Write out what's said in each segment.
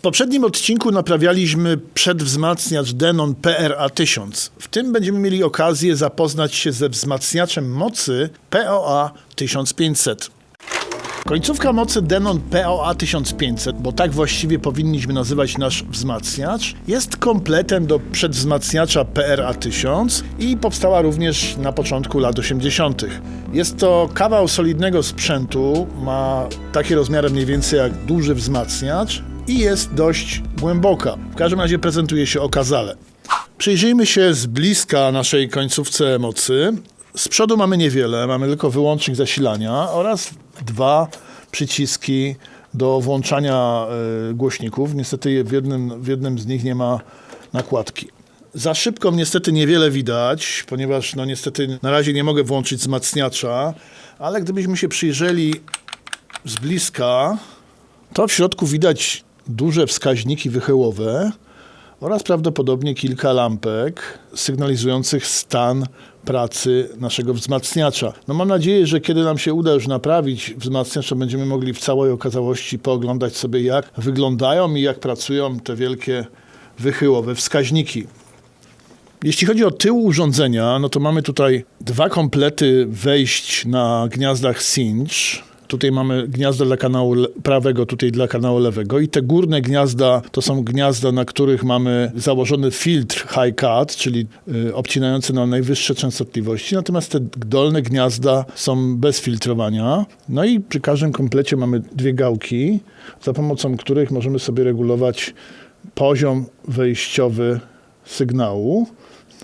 W poprzednim odcinku naprawialiśmy przedwzmacniacz Denon PRA1000. W tym będziemy mieli okazję zapoznać się ze wzmacniaczem mocy POA 1500. Końcówka mocy Denon POA 1500, bo tak właściwie powinniśmy nazywać nasz wzmacniacz, jest kompletem do przedwzmacniacza PRA 1000 i powstała również na początku lat 80. Jest to kawał solidnego sprzętu, ma takie rozmiary mniej więcej jak duży wzmacniacz i jest dość głęboka. W każdym razie prezentuje się okazale. Przyjrzyjmy się z bliska naszej końcówce mocy. Z przodu mamy niewiele, mamy tylko wyłącznik zasilania oraz dwa przyciski do włączania y, głośników. Niestety w jednym, w jednym z nich nie ma nakładki. Za szybką niestety niewiele widać, ponieważ no niestety na razie nie mogę włączyć wzmacniacza, ale gdybyśmy się przyjrzeli z bliska, to w środku widać duże wskaźniki wychyłowe oraz prawdopodobnie kilka lampek sygnalizujących stan pracy naszego wzmacniacza. No mam nadzieję, że kiedy nam się uda już naprawić wzmacniacz, to będziemy mogli w całej okazałości pooglądać sobie, jak wyglądają i jak pracują te wielkie wychyłowe wskaźniki. Jeśli chodzi o tył urządzenia, no to mamy tutaj dwa komplety wejść na gniazdach cinch. Tutaj mamy gniazdo dla kanału prawego, tutaj dla kanału lewego i te górne gniazda to są gniazda, na których mamy założony filtr high cut, czyli y, obcinający na najwyższe częstotliwości, natomiast te dolne gniazda są bez filtrowania. No i przy każdym komplecie mamy dwie gałki, za pomocą których możemy sobie regulować poziom wejściowy sygnału.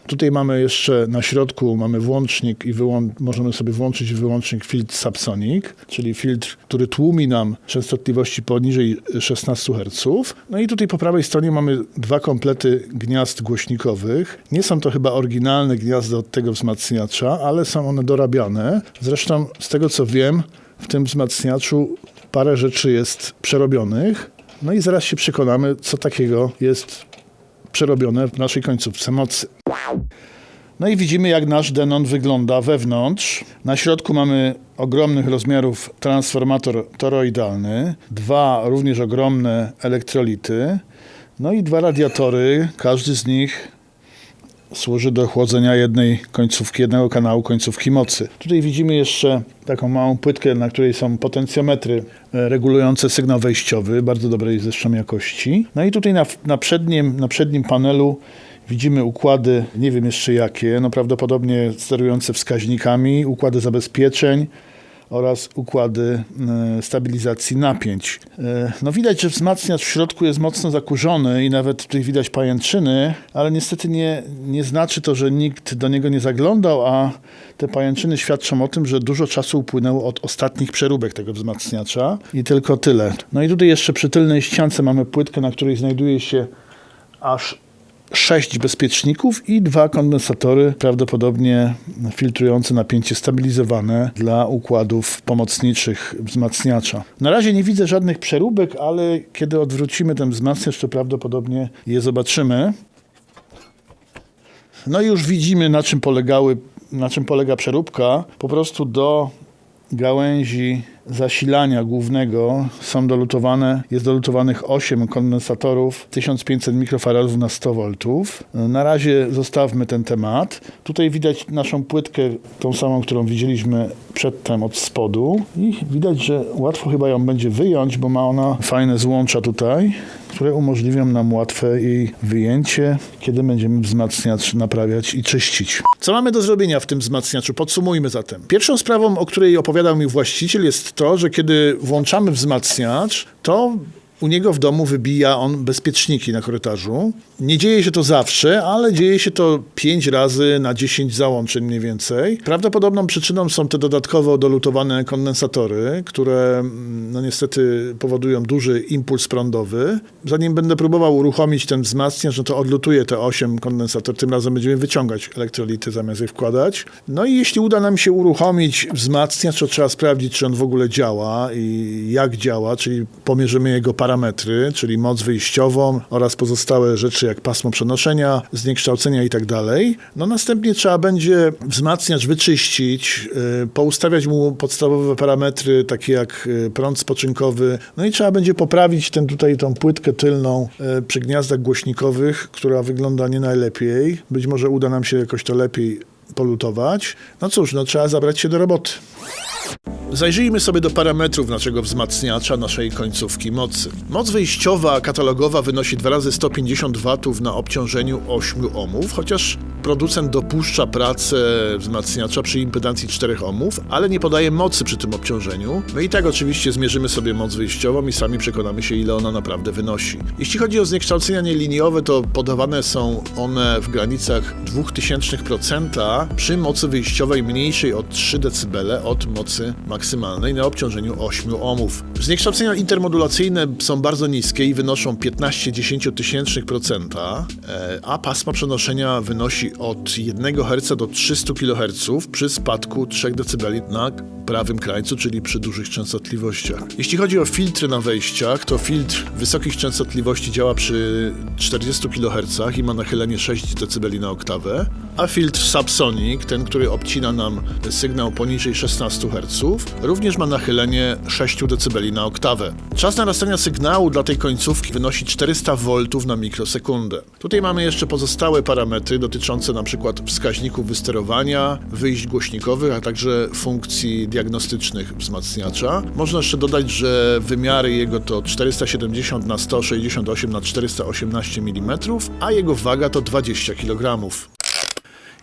Tutaj mamy jeszcze na środku mamy włącznik i wyłą- możemy sobie włączyć wyłącznik filtr subsonic, czyli filtr, który tłumi nam częstotliwości poniżej 16 Hz. No i tutaj po prawej stronie mamy dwa komplety gniazd głośnikowych. Nie są to chyba oryginalne gniazda od tego wzmacniacza, ale są one dorabiane. Zresztą z tego co wiem, w tym wzmacniaczu parę rzeczy jest przerobionych. No i zaraz się przekonamy, co takiego jest przerobione w naszej końcówce mocy. No i widzimy, jak nasz Denon wygląda wewnątrz. Na środku mamy ogromnych rozmiarów transformator toroidalny, dwa również ogromne elektrolity, no i dwa radiatory. Każdy z nich służy do chłodzenia jednej końcówki, jednego kanału końcówki mocy. Tutaj widzimy jeszcze taką małą płytkę, na której są potencjometry e, regulujące sygnał wejściowy, bardzo dobrej zresztą jakości. No i tutaj na, na, przednim, na przednim panelu widzimy układy, nie wiem jeszcze jakie, no prawdopodobnie sterujące wskaźnikami, układy zabezpieczeń, oraz układy e, stabilizacji napięć. E, No widać, że wzmacniacz w środku jest mocno zakurzony i nawet tutaj widać pajęczyny, ale niestety nie, nie znaczy to, że nikt do niego nie zaglądał, a te pajęczyny świadczą o tym, że dużo czasu upłynęło od ostatnich przeróbek tego wzmacniacza i tylko tyle. No i tutaj jeszcze przy tylnej ściance mamy płytkę, na której znajduje się aż sześć bezpieczników i dwa kondensatory, prawdopodobnie filtrujące napięcie stabilizowane dla układów pomocniczych wzmacniacza. Na razie nie widzę żadnych przeróbek, ale kiedy odwrócimy ten wzmacniacz, to prawdopodobnie je zobaczymy. No i już widzimy, na czym polegały, na czym polega przeróbka. Po prostu do gałęzi zasilania głównego są dolutowane, jest dolutowanych 8 kondensatorów 1500 mikrofaradów na 100 V. Na razie zostawmy ten temat. Tutaj widać naszą płytkę, tą samą, którą widzieliśmy przedtem od spodu i widać, że łatwo chyba ją będzie wyjąć, bo ma ona fajne złącza tutaj, które umożliwią nam łatwe jej wyjęcie, kiedy będziemy wzmacniacz naprawiać i czyścić. Co mamy do zrobienia w tym wzmacniaczu? Podsumujmy zatem. Pierwszą sprawą, o której opowiadał mi właściciel, jest to, że kiedy włączamy wzmacniacz, to u niego w domu wybija on bezpieczniki na korytarzu. Nie dzieje się to zawsze, ale dzieje się to 5 razy na 10 załączeń mniej więcej. Prawdopodobną przyczyną są te dodatkowo dolutowane kondensatory, które mm, no niestety powodują duży impuls prądowy. Zanim będę próbował uruchomić ten wzmacniacz, no to odlutuję te 8 kondensatorów. Tym razem będziemy wyciągać elektrolity zamiast je wkładać. No i jeśli uda nam się uruchomić wzmacniacz, to trzeba sprawdzić, czy on w ogóle działa i jak działa, czyli pomierzymy jego parametry, czyli moc wyjściową oraz pozostałe rzeczy jak pasmo przenoszenia, zniekształcenia i tak. No następnie trzeba będzie wzmacniacz wyczyścić, y, poustawiać mu podstawowe parametry, takie jak y, prąd spoczynkowy, no i trzeba będzie poprawić ten tutaj tą płytkę tylną y, przy gniazdach głośnikowych, która wygląda nie najlepiej. Być może uda nam się jakoś to lepiej polutować. No cóż, no trzeba zabrać się do roboty. Zajrzyjmy sobie do parametrów naszego wzmacniacza, naszej końcówki mocy. Moc wyjściowa katalogowa wynosi 2 razy 150 W na obciążeniu 8 ohmów, chociaż producent dopuszcza pracę wzmacniacza przy impedancji 4 ohmów, ale nie podaje mocy przy tym obciążeniu. My i tak oczywiście zmierzymy sobie moc wyjściową i sami przekonamy się, ile ona naprawdę wynosi. Jeśli chodzi o zniekształcenia nieliniowe, to podawane są one w granicach 0,02% przy mocy wyjściowej mniejszej od 3 dB od mocy maksymalnej na obciążeniu 8 ohmów. Zniekształcenia intermodulacyjne są bardzo niskie i wynoszą 15,10%, e, a pasma przenoszenia wynosi od 1 Hz do 300 kHz przy spadku 3 dB na prawym krańcu, czyli przy dużych częstotliwościach. Jeśli chodzi o filtry na wejściach, to filtr wysokich częstotliwości działa przy 40 kHz i ma nachylenie 6 dB na oktawę, a filtr Subsonic, ten, który obcina nam sygnał poniżej 16 Hz, również ma nachylenie 6 dB na oktawę. Czas narastania sygnału dla tej końcówki wynosi 400 V na mikrosekundę. Tutaj mamy jeszcze pozostałe parametry dotyczące np. wskaźników wysterowania, wyjść głośnikowych, a także funkcji diagnostycznych wzmacniacza. Można jeszcze dodać, że wymiary jego to 470 na 168 na 418 mm, a jego waga to 20 kg.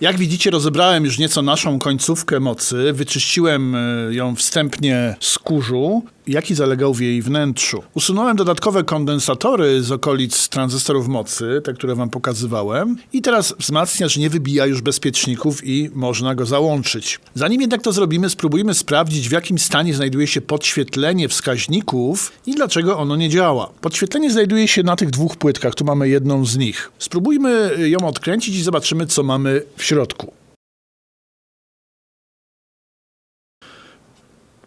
Jak widzicie, rozebrałem już nieco naszą końcówkę mocy, wyczyściłem e, ją wstępnie z kurzu, jaki zalegał w jej wnętrzu. Usunąłem dodatkowe kondensatory z okolic tranzystorów mocy, te, które wam pokazywałem, i teraz wzmacniacz nie wybija już bezpieczników i można go załączyć. Zanim jednak to zrobimy, spróbujmy sprawdzić, w jakim stanie znajduje się podświetlenie wskaźników i dlaczego ono nie działa. Podświetlenie znajduje się na tych dwóch płytkach, tu mamy jedną z nich. Spróbujmy ją odkręcić i zobaczymy, co mamy w środku.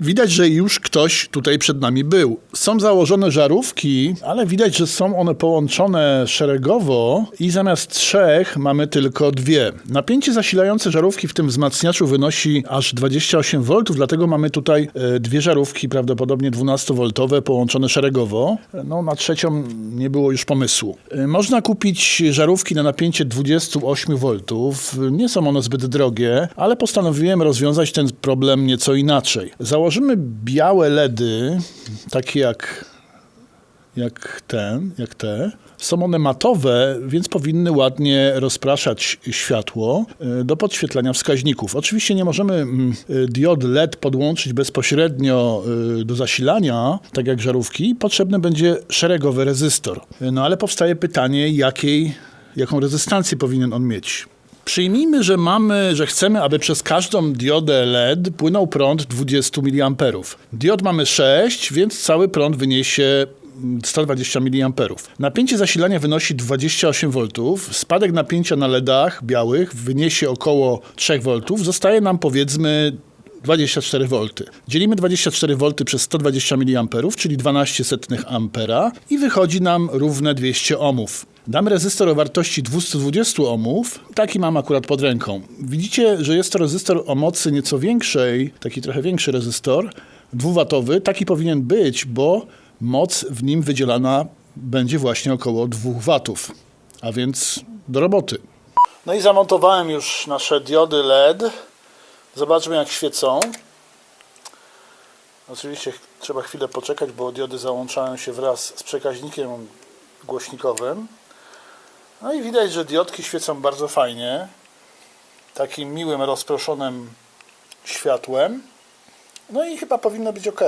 Widać, że już ktoś tutaj przed nami był. Są założone żarówki, ale widać, że są one połączone szeregowo i zamiast trzech mamy tylko dwie. Napięcie zasilające żarówki w tym wzmacniaczu wynosi aż 28 V, dlatego mamy tutaj e, dwie żarówki, prawdopodobnie 12V połączone szeregowo. No, na trzecią nie było już pomysłu. E, Można kupić żarówki na napięcie 28 V. Nie są one zbyt drogie, ale postanowiłem rozwiązać ten problem nieco inaczej. Założymy białe LEDy, takie jak, jak ten, jak te. Są one matowe, więc powinny ładnie rozpraszać światło y, do podświetlenia wskaźników. Oczywiście nie możemy mm, y, diod LED podłączyć bezpośrednio y, do zasilania, tak jak żarówki. Potrzebny będzie szeregowy rezystor. No ale powstaje pytanie, jakiej, jaką rezystancję powinien on mieć. Przyjmijmy, że mamy, że chcemy, aby przez każdą diodę LED płynął prąd 20 mA. Diod mamy 6, więc cały prąd wyniesie mm, 120 mA. Napięcie zasilania wynosi 28 V. Spadek napięcia na LEDach białych wyniesie około 3 V. Zostaje nam powiedzmy 24 V. Dzielimy 24 V przez 120 mA, czyli 12 setnych ampera i wychodzi nam równe 200 ohmów. Damy rezystor o wartości 220 ohmów. Taki mam akurat pod ręką. Widzicie, że jest to rezystor o mocy nieco większej, taki trochę większy rezystor, dwuwatowy. Taki powinien być, bo moc w nim wydzielana będzie właśnie około 2 watów. A więc do roboty. No i zamontowałem już nasze diody LED. Zobaczmy jak świecą. Oczywiście trzeba chwilę poczekać, bo diody załączają się wraz z przekaźnikiem głośnikowym. No i widać, że diodki świecą bardzo fajnie. Takim miłym, rozproszonym światłem. No i chyba powinno być ok.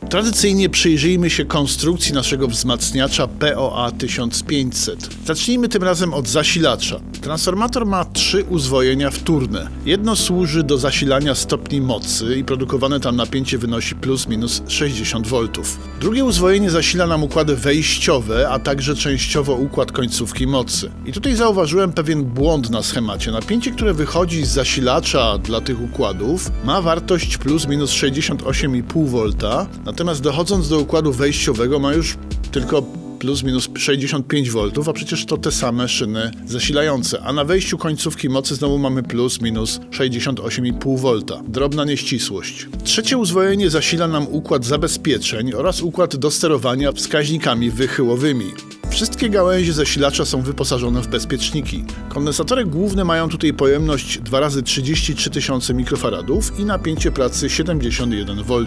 Tradycyjnie przyjrzyjmy się konstrukcji naszego wzmacniacza POA 1500. Zacznijmy tym razem od zasilacza. Transformator ma trzy uzwojenia wtórne. Jedno służy do zasilania stopni mocy i produkowane tam napięcie wynosi plus minus 60 V. Drugie uzwojenie zasila nam układy wejściowe, a także częściowo układ końcówki mocy. I tutaj zauważyłem pewien błąd na schemacie. Napięcie, które wychodzi z zasilacza dla tych układów ma wartość plus minus 68,5 V, natomiast dochodząc do układu wejściowego ma już tylko plus minus 65 V, a przecież to te same szyny zasilające. A na wejściu końcówki mocy znowu mamy plus minus 68,5 V. Drobna nieścisłość. Trzecie uzwojenie zasila nam układ zabezpieczeń oraz układ do sterowania wskaźnikami wychyłowymi. Wszystkie gałęzie zasilacza są wyposażone w bezpieczniki. Kondensatory główne mają tutaj pojemność 2 razy 33 tysiące mikrofaradów i napięcie pracy 71 V.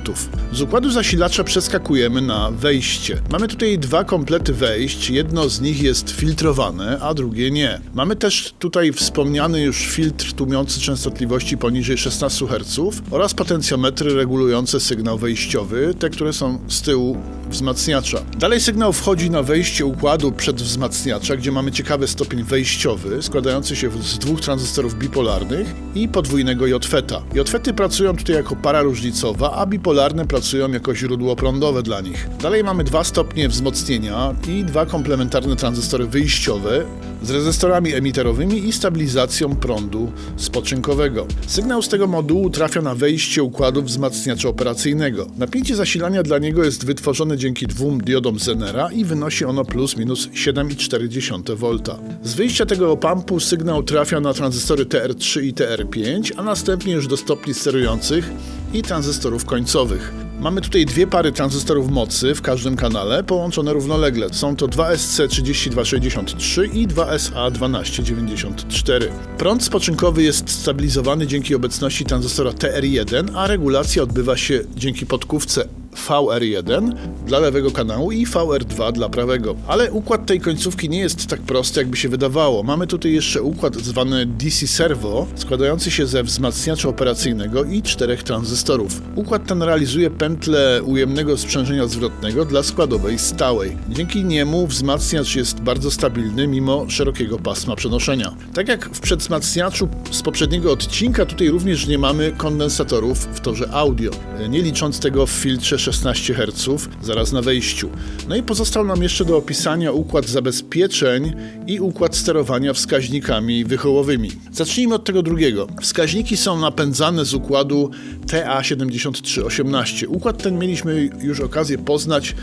Z układu zasilacza przeskakujemy na wejście. Mamy tutaj dwa komplety wejść, jedno z nich jest filtrowane, a drugie nie. Mamy też tutaj wspomniany już filtr tłumiący częstotliwości poniżej 16 Hz oraz potencjometry regulujące sygnał wejściowy, te które są z tyłu wzmacniacza. Dalej sygnał wchodzi na wejście układu przedwzmacniacza, gdzie mamy ciekawy stopień wejściowy, składający się z dwóch tranzystorów bipolarnych i podwójnego JFETA. JFETy pracują tutaj jako para różnicowa, a bipolarne pracują jako źródło prądowe dla nich. Dalej mamy dwa stopnie wzmocnienia i dwa komplementarne tranzystory wyjściowe z rezystorami emiterowymi i stabilizacją prądu spoczynkowego. Sygnał z tego modułu trafia na wejście układu wzmacniacza operacyjnego. Napięcie zasilania dla niego jest wytworzone dzięki dwóm diodom Zenera i wynosi ono plus minus 7,4 V. Z wyjścia tego opampu sygnał trafia na tranzystory TR3 i TR5, a następnie już do stopni sterujących i tranzystorów końcowych. Mamy tutaj dwie pary tranzystorów mocy w każdym kanale, połączone równolegle. Są to 2SC3263 i 2SA1294. Prąd spoczynkowy jest stabilizowany dzięki obecności tranzystora TR1, a regulacja odbywa się dzięki podkówce VR1 dla lewego kanału i VR2 dla prawego. Ale układ tej końcówki nie jest tak prosty, jakby się wydawało. Mamy tutaj jeszcze układ zwany DC Servo, składający się ze wzmacniacza operacyjnego i czterech tranzystorów. Układ ten realizuje pętlę ujemnego sprzężenia zwrotnego dla składowej stałej. Dzięki niemu wzmacniacz jest bardzo stabilny mimo szerokiego pasma przenoszenia. Tak jak w przedwzmacniaczu z poprzedniego odcinka, tutaj również nie mamy kondensatorów w torze audio, nie licząc tego w filtrze 16 Hz zaraz na wejściu. No i pozostał nam jeszcze do opisania układ zabezpieczeń i układ sterowania wskaźnikami wychyłowymi. Zacznijmy od tego drugiego. Wskaźniki są napędzane z układu TA7318. Układ ten mieliśmy już okazję poznać e,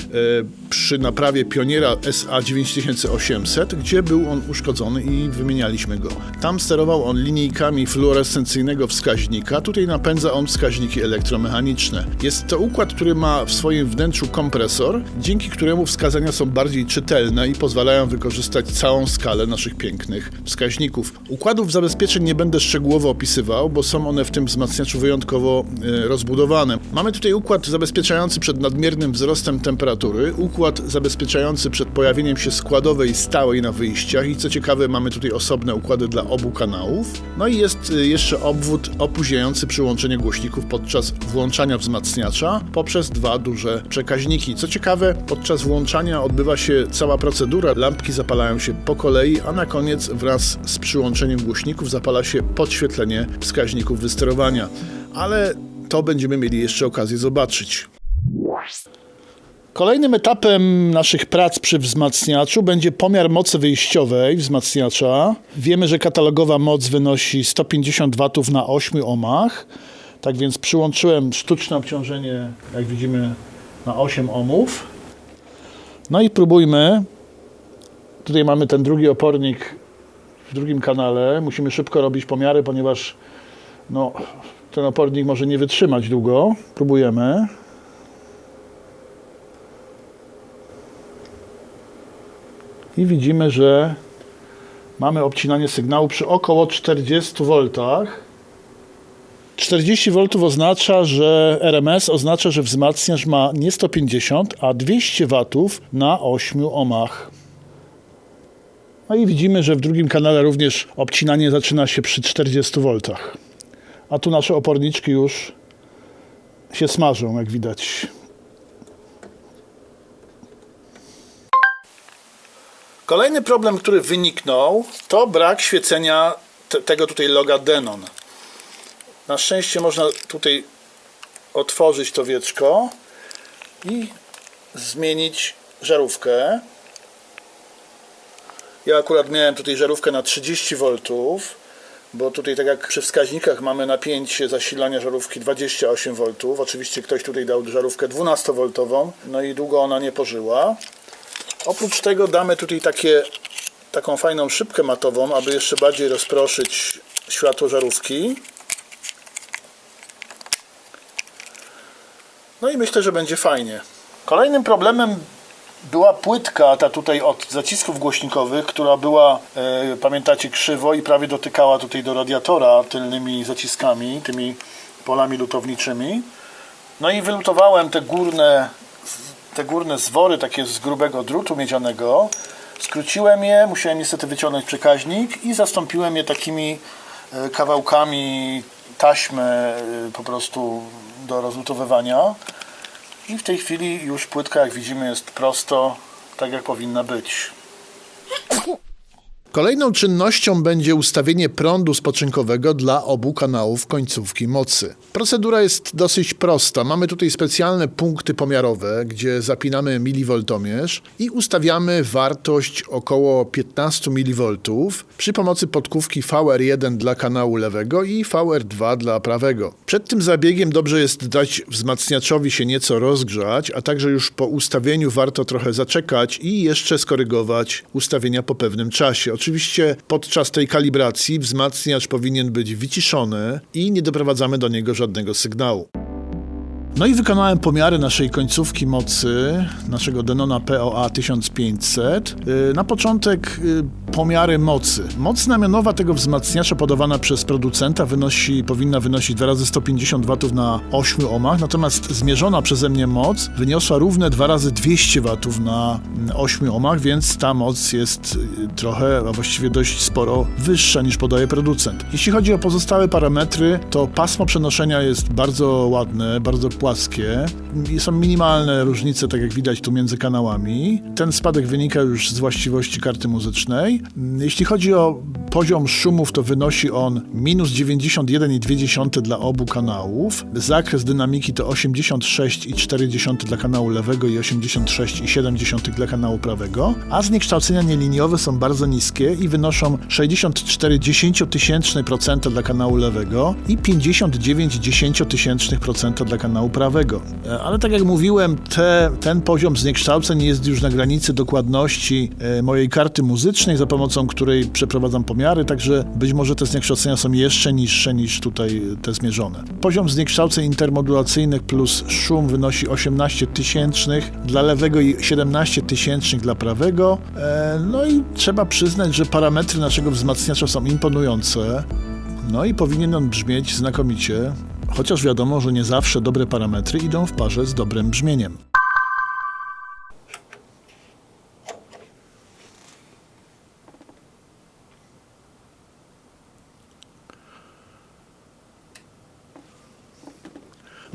przy naprawie Pioniera SA9800, gdzie był on uszkodzony i wymienialiśmy go. Tam sterował on linijkami fluorescencyjnego wskaźnika, tutaj napędza on wskaźniki elektromechaniczne. Jest to układ, który ma w swoim wnętrzu kompresor, dzięki któremu wskazania są bardziej czytelne i pozwalają wykorzystać całą skalę naszych pięknych wskaźników. Układów zabezpieczeń nie będę szczegółowo opisywał, bo są one w tym wzmacniaczu wyjątkowo e, rozbudowane. Mamy tutaj układ zabezpieczający przed nadmiernym wzrostem temperatury, układ zabezpieczający przed pojawieniem się składowej stałej na wyjściach i co ciekawe mamy tutaj osobne układy dla obu kanałów. No i jest e, jeszcze obwód opóźniający przyłączenie głośników podczas włączania wzmacniacza poprzez dwa duże przekaźniki. Co ciekawe, podczas włączania odbywa się cała procedura, lampki zapalają się po kolei, a na koniec wraz z przyłączeniem głośników zapala się podświetlenie wskaźników wysterowania. Ale to będziemy mieli jeszcze okazję zobaczyć. Kolejnym etapem naszych prac przy wzmacniaczu będzie pomiar mocy wyjściowej wzmacniacza. Wiemy, że katalogowa moc wynosi 150 W na 8 ohmach. Tak więc przyłączyłem sztuczne obciążenie, jak widzimy, na 8 ohmów. No i próbujmy. Tutaj mamy ten drugi opornik w drugim kanale. Musimy szybko robić pomiary, ponieważ no, ten opornik może nie wytrzymać długo. Próbujemy. I widzimy, że mamy obcinanie sygnału przy około 40 V. 40 V oznacza, że RMS oznacza, że wzmacniacz ma nie 150, a 200 W na 8 ohmach. No i widzimy, że w drugim kanale również obcinanie zaczyna się przy 40 V. A tu nasze oporniczki już się smażą, jak widać. Kolejny problem, który wyniknął, to brak świecenia te, tego tutaj loga Denon. Na szczęście można tutaj otworzyć to wieczko i zmienić żarówkę. Ja akurat miałem tutaj żarówkę na 30 V, bo tutaj tak jak przy wskaźnikach mamy napięcie zasilania żarówki 28 V. Oczywiście ktoś tutaj dał żarówkę 12 V, no i długo ona nie pożyła. Oprócz tego damy tutaj takie, taką fajną szybkę matową, aby jeszcze bardziej rozproszyć światło żarówki. No i myślę, że będzie fajnie. Kolejnym problemem była płytka ta tutaj od zacisków głośnikowych, która była, e, pamiętacie, krzywo i prawie dotykała tutaj do radiatora tylnymi zaciskami, tymi polami lutowniczymi. No i wylutowałem te górne, te górne zwory takie z grubego drutu miedzianego. Skróciłem je, musiałem niestety wyciągnąć przekaźnik i zastąpiłem je takimi e, kawałkami taśmy e, po prostu do rozlutowywania. I w tej chwili już płytka, jak widzimy, jest prosto, tak jak powinna być. Kolejną czynnością będzie ustawienie prądu spoczynkowego dla obu kanałów końcówki mocy. Procedura jest dosyć prosta. Mamy tutaj specjalne punkty pomiarowe, gdzie zapinamy milivoltomierz i ustawiamy wartość około 15 mV przy pomocy podkówki VR1 dla kanału lewego i VR2 dla prawego. Przed tym zabiegiem dobrze jest dać wzmacniaczowi się nieco rozgrzać, a także już po ustawieniu warto trochę zaczekać i jeszcze skorygować ustawienia po pewnym czasie. Oczywiście podczas tej kalibracji wzmacniacz powinien być wyciszony i nie doprowadzamy do niego żadnego sygnału. No i wykonałem pomiary naszej końcówki mocy, naszego Denona POA 1500. Yy, Na początek yy, pomiary mocy. Moc znamionowa tego wzmacniacza podawana przez producenta wynosi, powinna wynosić 2 razy 150 W na 8 ohmach, natomiast zmierzona przeze mnie moc wyniosła równe 2 razy 200 W na 8 ohmach, więc ta moc jest yy, trochę, a właściwie dość sporo wyższa niż podaje producent. Jeśli chodzi o pozostałe parametry, to pasmo przenoszenia jest bardzo ładne, bardzo płaskie. Są minimalne różnice, tak jak widać tu między kanałami. Ten spadek wynika już z właściwości karty muzycznej. Jeśli chodzi o poziom szumów, to wynosi on minus 91,2 dla obu kanałów. Zakres dynamiki to 86,4 dla kanału lewego i 86,7 dla kanału prawego, a zniekształcenia nieliniowe są bardzo niskie i wynoszą 64,10% dla kanału lewego i 59,10% dla kanału prawego. E, Ale tak jak mówiłem, te, ten poziom zniekształceń jest już na granicy dokładności e, mojej karty muzycznej, za pomocą której przeprowadzam pomiary, także być może te zniekształcenia są jeszcze niższe niż tutaj te zmierzone. Poziom zniekształceń intermodulacyjnych plus szum wynosi 18 tysięcznych dla lewego i 17 tysięcznych dla prawego. E, No i trzeba przyznać, że parametry naszego wzmacniacza są imponujące. No i powinien on brzmieć znakomicie, chociaż wiadomo, że nie zawsze dobre parametry idą w parze z dobrym brzmieniem.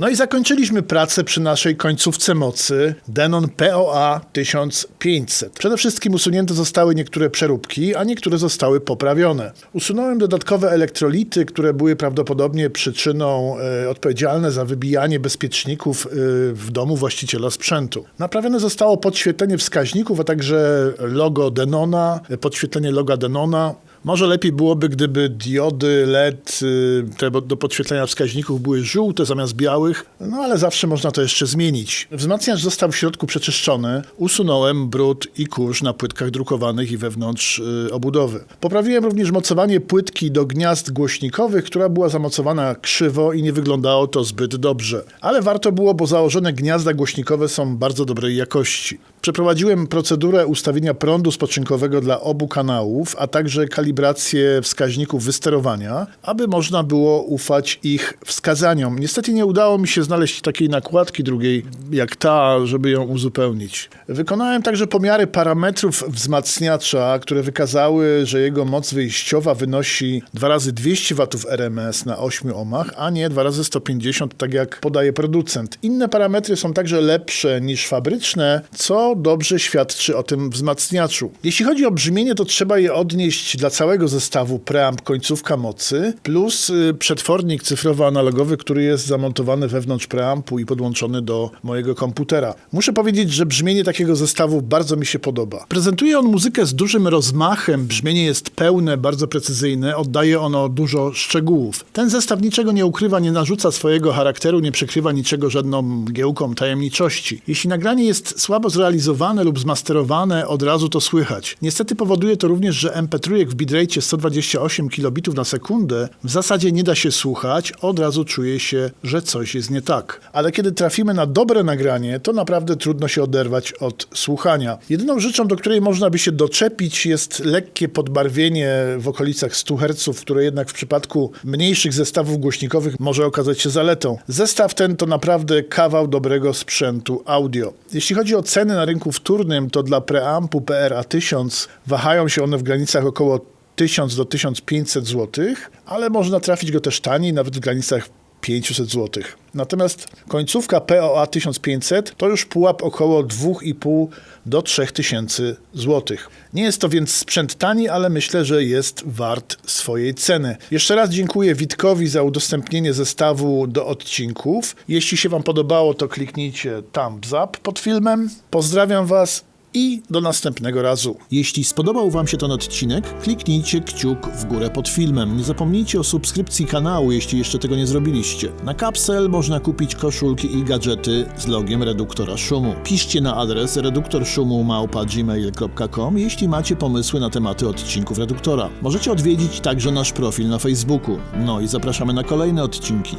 No i zakończyliśmy pracę przy naszej końcówce mocy Denon POA 1500. Przede wszystkim usunięte zostały niektóre przeróbki, a niektóre zostały poprawione. Usunąłem dodatkowe elektrolity, które były prawdopodobnie przyczyną e, odpowiedzialne za wybijanie bezpieczników e, w domu właściciela sprzętu. Naprawione zostało podświetlenie wskaźników, a także logo Denona, e, podświetlenie loga Denona. Może lepiej byłoby, gdyby diody LED y, te do podświetlenia wskaźników były żółte zamiast białych, no ale zawsze można to jeszcze zmienić. Wzmacniacz został w środku przeczyszczony, usunąłem brud i kurz na płytkach drukowanych i wewnątrz y, obudowy. Poprawiłem również mocowanie płytki do gniazd głośnikowych, która była zamocowana krzywo i nie wyglądało to zbyt dobrze. Ale warto było, bo założone gniazda głośnikowe są bardzo dobrej jakości. Przeprowadziłem procedurę ustawienia prądu spoczynkowego dla obu kanałów, a także kalibrację wskaźników wysterowania, aby można było ufać ich wskazaniom. Niestety nie udało mi się znaleźć takiej nakładki drugiej jak ta, żeby ją uzupełnić. Wykonałem także pomiary parametrów wzmacniacza, które wykazały, że jego moc wyjściowa wynosi 2 razy 200 W RMS na 8 ohmach, a nie 2 razy 150 tak jak podaje producent. Inne parametry są także lepsze niż fabryczne, co dobrze świadczy o tym wzmacniaczu. Jeśli chodzi o brzmienie, to trzeba je odnieść dla całego zestawu preamp końcówka mocy plus y, przetwornik cyfrowo-analogowy, który jest zamontowany wewnątrz preampu i podłączony do mojego komputera. Muszę powiedzieć, że brzmienie takiego zestawu bardzo mi się podoba. Prezentuje on muzykę z dużym rozmachem, brzmienie jest pełne, bardzo precyzyjne, oddaje ono dużo szczegółów. Ten zestaw niczego nie ukrywa, nie narzuca swojego charakteru, nie przykrywa niczego żadną mgiełką tajemniczości. Jeśli nagranie jest słabo zrealizowane lub zmasterowane, od razu to słychać. Niestety powoduje to również, że MP3 w bitrate 128 kilobitów na sekundę w zasadzie nie da się słuchać, od razu czuje się, że coś jest nie tak. Ale kiedy trafimy na dobre nagranie, to naprawdę trudno się oderwać od słuchania. Jedyną rzeczą, do której można by się doczepić, jest lekkie podbarwienie w okolicach 100 Hz, które jednak w przypadku mniejszych zestawów głośnikowych może okazać się zaletą. Zestaw ten to naprawdę kawał dobrego sprzętu audio. Jeśli chodzi o ceny na rynku wtórnym, to dla preampu PRA 1000 wahają się one w granicach około 1000 do 1500 zł, ale można trafić go też taniej, nawet w granicach 500 zł. Natomiast końcówka POA 1500 to już pułap około 2,5 do 3000 zł. Nie jest to więc sprzęt tani, ale myślę, że jest wart swojej ceny. Jeszcze raz dziękuję Witkowi za udostępnienie zestawu do odcinków. Jeśli się Wam podobało, to kliknijcie thumbs up pod filmem. Pozdrawiam Was i do następnego razu. Jeśli spodobał Wam się ten odcinek, kliknijcie kciuk w górę pod filmem. Nie zapomnijcie o subskrypcji kanału, jeśli jeszcze tego nie zrobiliście. Na Capsel można kupić koszulki i gadżety z logiem reduktora szumu. Piszcie na adres reduktorszumu.gmail.com jeśli macie pomysły na tematy odcinków reduktora. Możecie odwiedzić także nasz profil na Facebooku. No i zapraszamy na kolejne odcinki.